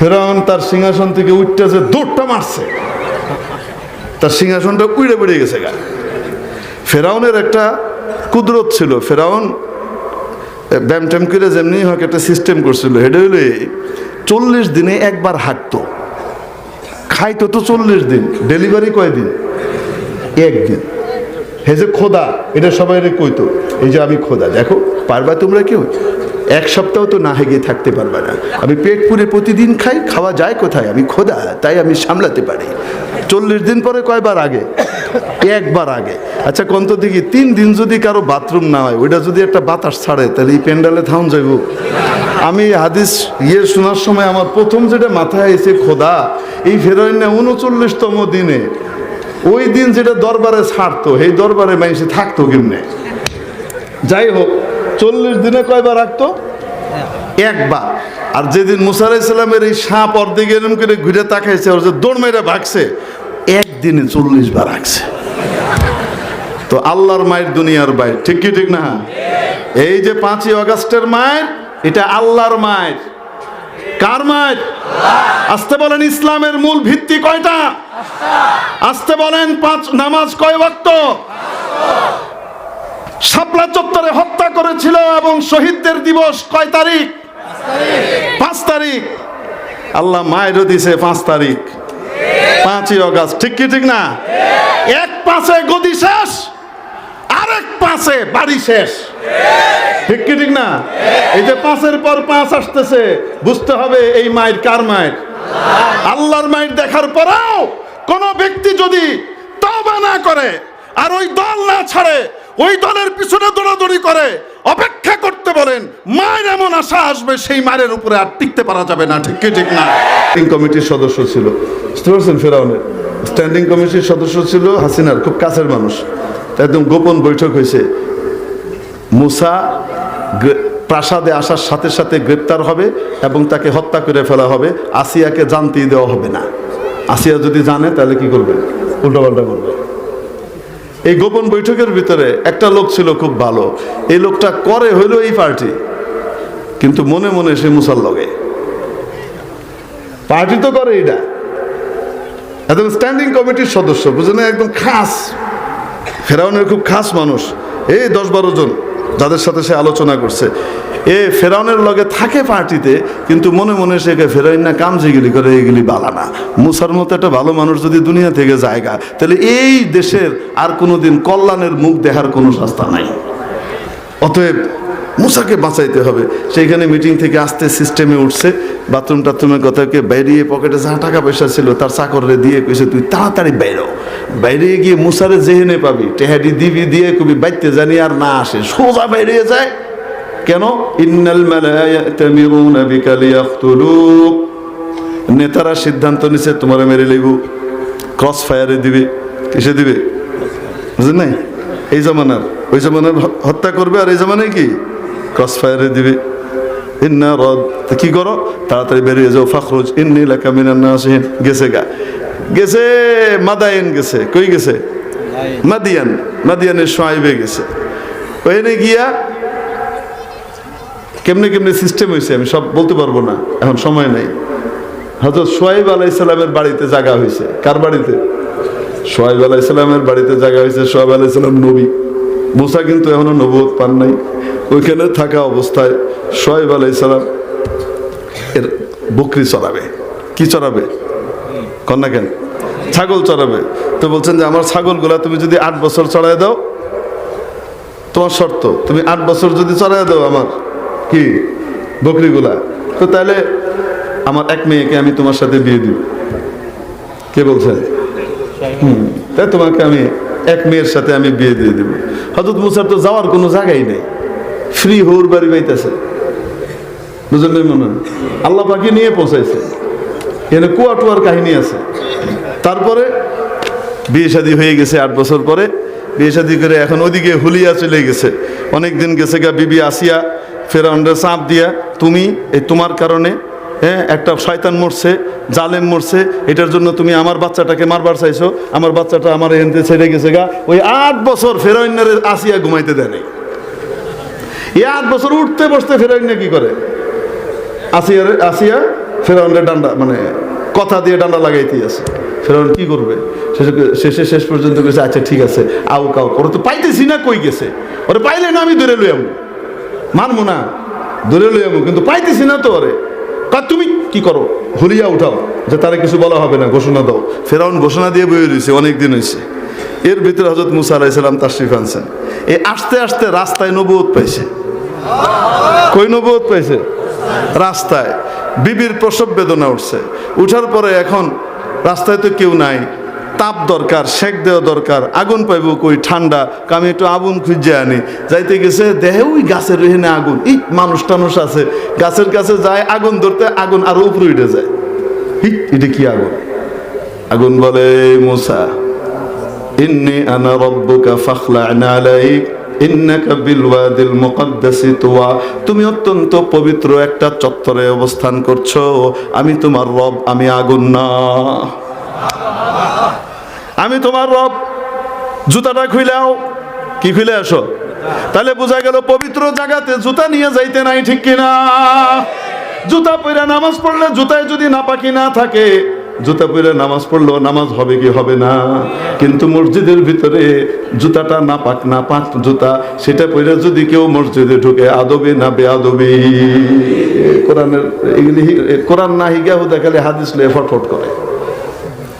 ফেরাউন তার সিংহাসন থেকে উঠতে যে দৌড়টা মারছে, তার সিংহাসনটা উড়ে বেড়ে গেছে গা। ফেরাউনের একটা কুদরত ছিল। ফেরাউন ব্যায়াম ট্যাম করে যেমনি হোক একটা সিস্টেম করছিল। হেডে হলে চল্লিশ দিনে একবার হাঁটতো। খাইতো তো চল্লিশ দিন। ডেলিভারি কয় দিন? একদিন। হে যে খোদা, এটা সবাই কইতো। এই যে আমি খোদা, দেখো, পারবা তোমরা কেউ? এক সপ্তাহ তো না হেগে থাকতে পারবে না। আমি পেট পুরে প্রতিদিন খাই, খাওয়া যায় কোথায়? আমি খোদা, তাই আমি সামলাতে পারি। চল্লিশ দিন পরে কয়বার আগে? একবার আগে। আচ্ছা কন্ত দেখি, তিন দিন যদি কারও বাথরুম না হয়, ওইটা যদি একটা বাতাস ছাড়ে, তাহলে এই প্যান্ডালে থাউন যাইব। আমি হাদিস ইয়ে শোনার সময় আমার প্রথম যেটা মাথায় এসে খোদা, এই ফেরোয়না উনচল্লিশতম দিনে, ওই দিন যেটা দরবারে ছাড়তো এই দরবারে মানুষে থাকতো কেমনে? যাই হোক, চল্লিশ দিনে কয়বার রাখতো? একবার। আর যেদিন মুসার ইসলামের এই সাপ অর্ধেক এরম করে ঘুরে তাকাইছে, ওর যে দৌড় মেরে ভাগছে, একদিনে চল্লিশ বার রাখছে তো আল্লাহর মায়ের দুনিয়ার বাইর। ঠিক কি, ঠিক না? এই যে পাঁচই অগাস্টের মায়ের, এটা আল্লাহর মায়ের। কার মায়ের? আসতে বলেন ইসলামের মূল ভিত্তি কয়টা? আসতে বলেন পাঁচ নামাজ কয় ওয়াক্ত? শাপলা চত্বরে হত্যা করেছিল এবং শহীদদের দিবস কয় তারিখ? পাঁচ তারিখ। আল্লাহ মায়েরও দিছে পাঁচ তারিখ। পাঁচই অগাস্ট। ঠিক কি ঠিক না? এক পাশে গদি শেষ, আরেক পাশে বাড়ি শেষ। ঠিক কি ঠিক না? এই যে পাঁচের পর পাঁচ আসতেছে, বুঝতে হবে এই মায়ের কার মায়ের? আল্লাহর মায়ের দেখার পরেও কোন ব্যক্তি যদি তওবা না করে আর ওই দল না ছাড়ে ওই দলের পিছনে দৌড়াদৌড়ি করে, অপেক্ষা করতে বলেন, মায়ের এমন আশা আসবে, সেই মায়ের উপরে আর টিকতে পারা যাবে না, ঠিক ঠিক না? কমিটির সদস্য ছিল। ফেরাউনের? স্ট্যান্ডিং কমিটির সদস্য ছিল হাসিনার, খুব কাছের মানুষ। একদম গোপন বৈঠক হয়েছে। মুসা প্রাসাদে আসার সাথে সাথে গ্রেপ্তার হবে এবং তাকে হত্যা করে ফেলা হবে। আসিয়াকে জানতেই দেওয়া হবে না। আসিয়া যদি জানে, তাহলে কি করবে উল্টোপাল্টা করবে এই গোপন বৈঠকের ভিতরে একটা লোক ছিল খুব ভালো। এই লোকটা করে হইল এই পার্টি। কিন্তু মনে মনে সে মুসার লগে পার্টি তো করে এটা একদম স্ট্যান্ডিং কমিটির সদস্য, বুঝলেন? একদম খাস, ফেরাউনের খুব খাস মানুষ। এই দশ বারো জন। যাদের সাথে সে আলোচনা করছে। এ ফেরাউনের লগে থাকে পার্টিতে, কিন্তু মনে মনে সে ফেরাইন না কাম যেগুলি করে, এগুলি বালা না। মুসার মতো একটা ভালো মানুষ যদি দুনিয়া থেকে জায়গা তাহলে এই দেশের আর কোনোদিন কল্যাণের মুখ দেখার কোনো রাস্তা নাই। অতএব মুসাকে বাঁচাইতে হবে। সেইখানে মিটিং থেকে আসতে সিস্টেমে উঠছে। বাথরুম টাথরুমের কথাকে বাইরিয়ে পকেটে যা টাকা পয়সা ছিল, তার চাকররে দিয়ে কইছে, তুই তাড়াতাড়ি বাইরো বাইরে গিয়ে মুসারে জেহেনে পাবি, টেহাডি দিবি দিয়ে কবি বাইতে জানি আর না আসে, সোজা বাইরে যায়। কেন? ইন্নাল মালায়াতামিরুনা বিকা লিয়াকতুলুক। নেতারা সিদ্ধান্ত নিছে, তোমার মেরে লেগু ক্রস ফায়ারে দিবে, কিসে দিবে? বুঝলেন নাই? এই জমানার, ওই জমানার হত্যা করবে আর এই জমানায় কি? ক্রস ফায়ারে দিবে। ইন্না রদ কি করো? তাড়াতাড়ি বেরিয়ে যাও, ফাখরুজ, ইন্নি লাকা মিনান নাসিহিন। গেছে গা। গেছে মাদায়েন গেছে। কই গেছে? মাদিয়ান। মাদিয়ানের সোয়াইবে গেছে। ওখানে গিয়া কেমনে কেমনে সিস্টেম হয়েছে আমি সব বলতে পারব না এখন সময় নেই। হজরত সোয়াইব আলাইসাল্লামের বাড়িতে জায়গা হয়েছে কার বাড়িতে? সোহাইব আলাইসাল্লামের বাড়িতে জায়গা হয়েছে সোহাইব আলাইসাল্লাম নবী। মুসা কিন্তু এখনও নবুত পান নাই। ওইখানে থাকা অবস্থায় সোহাইব আলাইসাল্লাম এর বকরি চড়াবে। কি চড়াবে? কন্যা কেন? ছাগল চড়াবে। তো বলছেন যে আমার ছাগলগুলা তুমি যদি আট বছর চড়াই দাও তোমার শর্ত তুমি আট বছর যদি চড়াই দাও আমার কি? বকরিগুলা। তো তাহলে আমার এক মেয়েকে আমি তোমার সাথে বিয়ে দিব। কে বলছেন? হুম, তাই তোমাকে আমি এক মেয়ের সাথে আমি বিয়ে দিয়ে দেবো। হজরত মুসার তো যাওয়ার কোনো জায়গাই নেই। ফ্রি হৌর বাড়ি পাইতেছে বুঝলেন মনে? আল্লাহ পাখি নিয়ে পৌঁছাইছে। এখানে কুয়া টুয়ার কাহিনী আছে। তারপরে বিয়ে শাদী হয়ে গেছে আট বছর পরে। বিয়ে শাদী করে এখন ওদিকে হুলিয়া চলে গেছে। অনেক দিন গেছে গা বিবি আসিয়া ফেরাউন্ডে চাপ দিয়া, তুমি এই তোমার কারণে হ্যাঁ একটা শয়তান মরছে, জালেম মরছে, এটার জন্য তুমি আমার বাচ্চাটাকে মারবার চাইছো, আমার বাচ্চাটা আমার এনতে ছেড়ে গেছে গা। ওই আট বছর ফেরাউন্নারে আসিয়া ঘুমাইতে দেয় নাই। এই আট বছর উঠতে বসতে ফেরাউন্না কি করে? আসিয়া আসিয়া ফেরাউনের ডান্ডা মানে কথা দিয়ে ডান্ডা লাগাইতে আছে। ফেরাউন কি করবে? শেষে শেষে পর্যন্ত গেছে আচ্ছা ঠিক আছে, আউ, কাউ ওরা তো পাইতেছি না, কই গেছে? ওরে পাইলে না, আমি ধরে লই আমু মানবো না, ধরে লই আমু কিন্তু পাইতেছি না তো ওরে। কা তুমি কি করো? হুলিয়া উঠাও, যে তারা কিছু বলা হবে না, ঘোষণা দাও। ফেরাউন ঘোষণা দিয়ে বয়ে রয়েছে অনেক দিন হয়েছে এর ভিতরে হজরত মুসা আলাইসালাম তাশরিফ আনছেন। এই আস্তে আস্তে রাস্তায় নবুয়ত পাইছে। কই নবুয়ত পাইছে? রাস্তায়। বিবির প্রসব বেদনা উঠছে। উঠার পরে এখন রাস্তায় তো কেউ নাই। তাপ দরকার, সেক দেওয়া দরকার, আগুন পাইব কই? ঠান্ডা আমি একটু আগুন খুঁজে আনি। যাইতে গেছে দেহে ওই গাছের রেহেনে আগুন। ই মানুষ টানুষ আছে। গাছের কাছে যায়, আগুন ধরতে আগুন আরও উপরে উঠে যায়। হিট এটা কি আগুন? আগুন বলে মুসা, ইন্নি আনা রব্বুকা ফাখলা'না আলাইক। তুমি অত্যন্ত পবিত্র একটা চত্বরে অবস্থান করছ। আমি তোমার রব, আমি আগুন না। আমি তোমার রব। জুতাটা খুইলাও কি খুলে আসো? তাহলে বোঝা গেল পবিত্র জায়গাতে জুতা নিয়ে যাইতে নাই, ঠিক কিনা? জুতা পরে নামাজ পড়লে জুতায় যদি নাপাকি না থাকে জুতা পরে নামাজ পড়ল নামাজ হবে কি হবে না? কিন্তু মসজিদের ভিতরে জুতাটা না পাক না পাক জুতা সেটা পরে যদি কেউ মসজিদে ঢুকে আদবে না বে আদবে কোরআনের এগুলি কোরআন না হিগাও দেখালে হাদিস লয়ে ফটফট করে।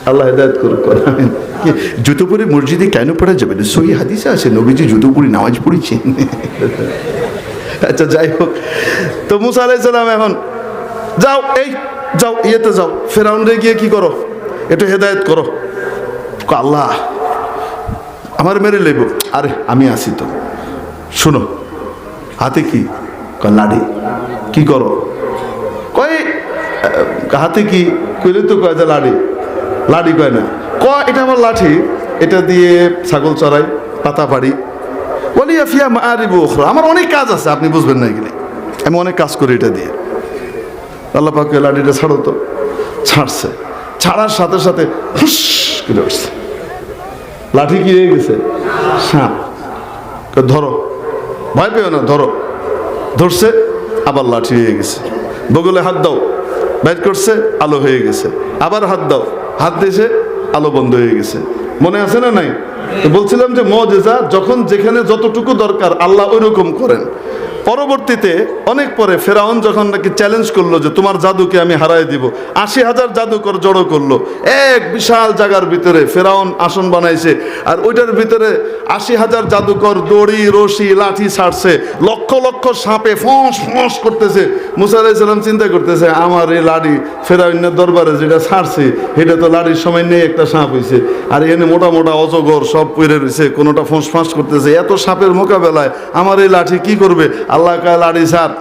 আল্লাহ হেদায়ত করুক আমিন। কি, জুতো পরে মসজিদে কেন পড়া যাবে না? সহি হাদিসে আছে নবীজি জুতো পরে নামাজ পড়েছেন আচ্ছা যাই হোক। তো মুসা আলাইসালাম এখন যাও এই যাও ইয়েতে যাও। ফেরাউন্ডে গিয়ে কি করো? এটা হেদায়ত করো। আল্লাহ আমার মেরে লেব। আরে আমি আসি তো। শোনো হাতে কি? লাডি কি করো? আহ, হাতে কি? কইলে তো কয় যে লাডি লাডি কয় না। ক এটা আমার লাঠি। এটা দিয়ে ছাগল চড়াই পাতা পাড়ি। বলি ফিয়া মারিব আমার অনেক কাজ আছে আপনি বুঝবেন না এখানে আমি অনেক কাজ করি এটা দিয়ে। আল্লাহ পাকে লাঠিটা ছাড়ো তো। ছাড়ছে। ছাড়ার সাথে সাথে হুস করে উঠছে। লাঠি কি হয়ে গেছে? সাপ ধরো। ভয় পেও না, ধরো। ধরছে, আবার লাঠি হয়ে গেছে। বগলে হাত দাও। ব্যাট করছে, আলো হয়ে গেছে। আবার হাত দাও। হাত দিয়েছে, আলো বন্ধ হয়ে গেছে। মনে আছে না নাই? বলছিলাম যে মজেজা, যখন যেখানে যতটুকু দরকার, আল্লাহ ওই রকম করেন। পরবর্তীতে অনেক পরে ফেরাউন যখন নাকি চ্যালেঞ্জ করল যে তোমার জাদুকে আমি হারাই দিব, আশি হাজার জাদুকর জড়ো করল, এক বিশাল জায়গার ভিতরে ফেরাউন আসন বানাইছে, আর ওইটার ভিতরে আশি হাজার জাদুকর দড়ি, রশি, লাঠি ছাড়ছে, লক্ষ লক্ষ সাপে ফস ফস করতেছে। মুসা আলাইসাল্লাম চিন্তা করতেছে, আমার এই লাড়ি ফেরাউনের দরবারে যেটা ছাড়ছে, এটা তো লাড়ির সময় নেই একটা সাপ হয়েছে আর এনে মোটা মোটা অজগর সব পড়ে রয়েছে কোনোটা ফোঁস ফাঁস করতেছে। এত সাপের মোকাবেলায় আমার এই লাঠি কি করবে? আল্লাহ কায়, লাঠি ছাড়।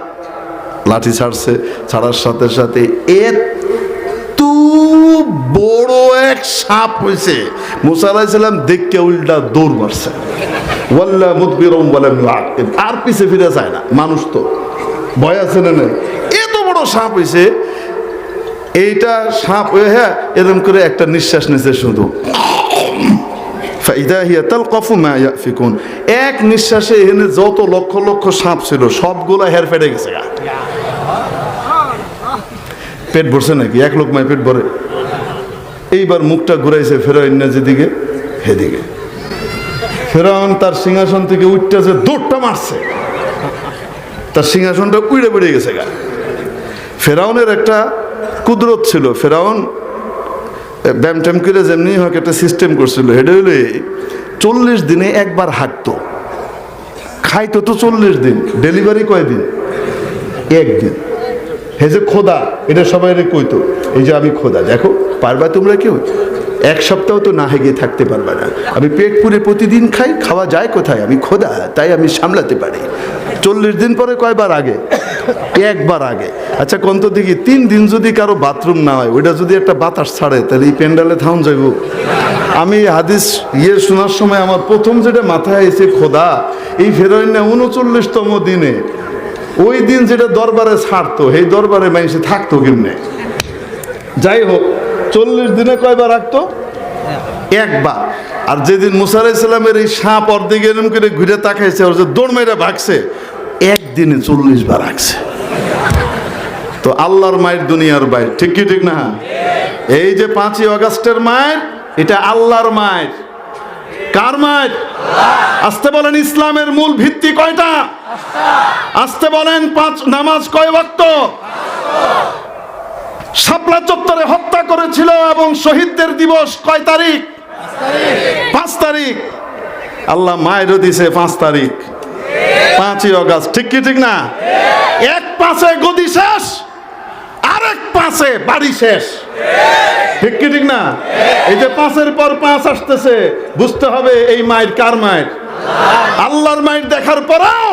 লাঠি ছাড়ছে, ছাড়ার সাথে সাথে এত বড় এক সাপ হয়েছে মুসা আলাইসাল্লাম দেখকে উল্টা দৌড় মারছে। ওয়াল্লা মুদবিরম বলেন আর পিছে ফিরে যায় না, মানুষ তো। ভয় আছে না এত বড় সাপ হয়েছে এইটা সাপ হয়ে হ্যাঁ এরকম করে একটা নিঃশ্বাস নিছে শুধু। ইয়াফিকুন। এক নিঃশ্বাসে এখানে যত লক্ষ লক্ষ সাপ ছিল, সবগুলা হের ফেটে গেছে গা। পেট ভরছে নাকি? এক লোক মায় পেট ভরে। এইবার মুখটা ঘুরাইছে ফেরাইন যেদিকে হেদিকে। ফেরাউন তার সিংহাসন থেকে উঠতে যে দৌড়টা মারছে, তার সিংহাসনটা উড়ে বেড়ে গেছে গা। ফেরাউনের একটা কুদরত ছিল। ফেরাউন ব্যায়াম ট্যাম করে যেমনি হোক একটা সিস্টেম করছিল। হেডে হলে চল্লিশ দিনে একবার হাঁটতো। খাইতো তো চল্লিশ দিন। ডেলিভারি কয়দিন একদিন হে যে খোদা, এটা সবাই কইতো, এই যে আমি খোদা। দেখো, পারবা তোমরা কেউ? এক সপ্তাহ তো না হেগে থাকতে পারবে না। আমি পেট পুরে প্রতিদিন খাই, খাওয়া যায় কোথায়? আমি খোদা, তাই আমি সামলাতে পারি। চল্লিশ দিন পরে কয়বার আগে? একবার আগে। আচ্ছা কন্ত দেখি, তিন দিন যদি কারও বাথরুম না হয়, ওইটা যদি একটা বাতাস ছাড়ে, তাহলে এই প্যান্ডালে থাউন যাইব। আমি হাদিস ইয়ে শোনার সময় আমার প্রথম যেটা মাথায় এসে, খোদা, এই ফেরোইন উনচল্লিশতম দিনে, ওই দিন যেটা দরবারে ছাড়তো, সেই দরবারে মানুষে থাকতো কেমনে? যাই হোক চল্লিশ দিনে কয়বার রাখতো? একবার। আর যেদিন মুসার ইসলামের এই সাপ অর্ধেক এরম করে ঘুরে তাকাইছে, ওর যে দৌড় মেরে ভাগছে, একদিনে চল্লিশ বার রাখছে। তো আল্লাহর মায়ের দুনিয়ার বাইর। ঠিক কি, ঠিক না? এই যে পাঁচই অগস্টের মায়ের, এটা আল্লাহর মায়ের। কার মায়ের? আসতে বলেন, ইসলামের মূল ভিত্তি কয়টা? আসতে বলেন, পাঁচ নামাজ কয় ওয়াক্ত? শাপলা চত্বরে হত্যা করেছিল এবং শহীদদের দিবস কয় তারিখ? পাঁচ তারিখ। আল্লাহ মায়েরও দিছে পাঁচ তারিখ। পাঁচই অগাস্ট। ঠিক কি ঠিক না? এক পাশে গদি শেষ, আরেক পাশে বাড়ি শেষ। ঠিক কি ঠিক না? এই যে পাঁচের পর পাঁচ আসতেছে, বুঝতে হবে এই মায়ের কার মায়ের? আল্লাহর মায়ের দেখার পরেও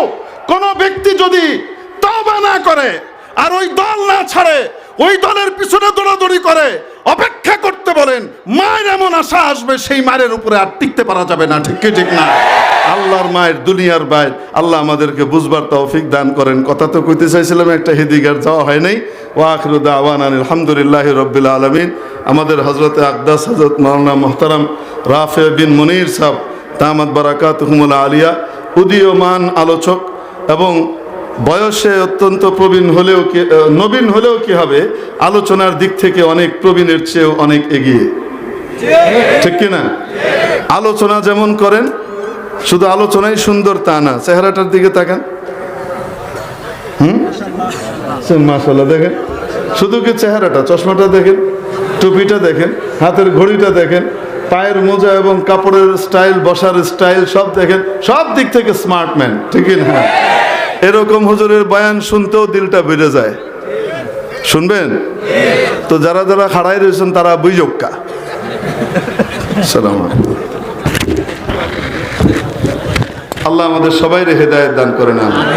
কোন ব্যক্তি যদি তওবা না করে আর ওই দল না ছাড়ে ওই দলের পিছনে দৌড়াদৌড়ি করে। অপেক্ষা করতে বলেন, মায়ের এমন আশা আসবে, সেই মায়ের উপরে আর টিকতে পারা যাবে না, ঠিক কি, ঠিক না? আল্লাহর মায়ের দুনিয়ার বাইর, আল্লাহ আমাদেরকে বুঝবার তৌফিক দান করেন। কথা তো কইতে চাইছিলাম, একটা হেদিগার যাওয়া হয় নাই। ও আখরুদ্দা আওয়ান আলহামদুলিল্লাহ রব্বিল আলমিন। আমাদের হজরতে আকদাস হজরত মৌলানা মোহতারাম রাফে বিন মনির সাহ তামাদ বারাকাত হুমুল আলিয়া, উদীয়মান আলোচক এবং বয়সে অত্যন্ত প্রবীণ হলেও কি নবীন হলেও কি হবে? আলোচনার দিক থেকে অনেক প্রবীণের চেয়েও অনেক এগিয়ে। ঠিক কি না আলোচনা যেমন করেন, শুধু আলোচনাই সুন্দর তা না। চেহারাটার দিকে তাকান। হুম? মাসাল্লাহ দেখেন। শুধু কি চেহারাটা, চশমাটা দেখেন, টুপিটা দেখেন, হাতের ঘড়িটা দেখেন, পায়ের মোজা এবং কাপড়ের স্টাইল, বসার স্টাইল সব দেখেন, সব দিক থেকে স্মার্ট ম্যান। ঠিকই না এরকম হুজুরের বয়ান শুনতেও দিলটা বেড়ে যায়। শুনবেন? তো যারা যারা খাড়াই রয়েছেন, তারা বুঝক্কা। সালাম আল্লাহ আমাদের সবাই হেদায়ত দান করে আমিন।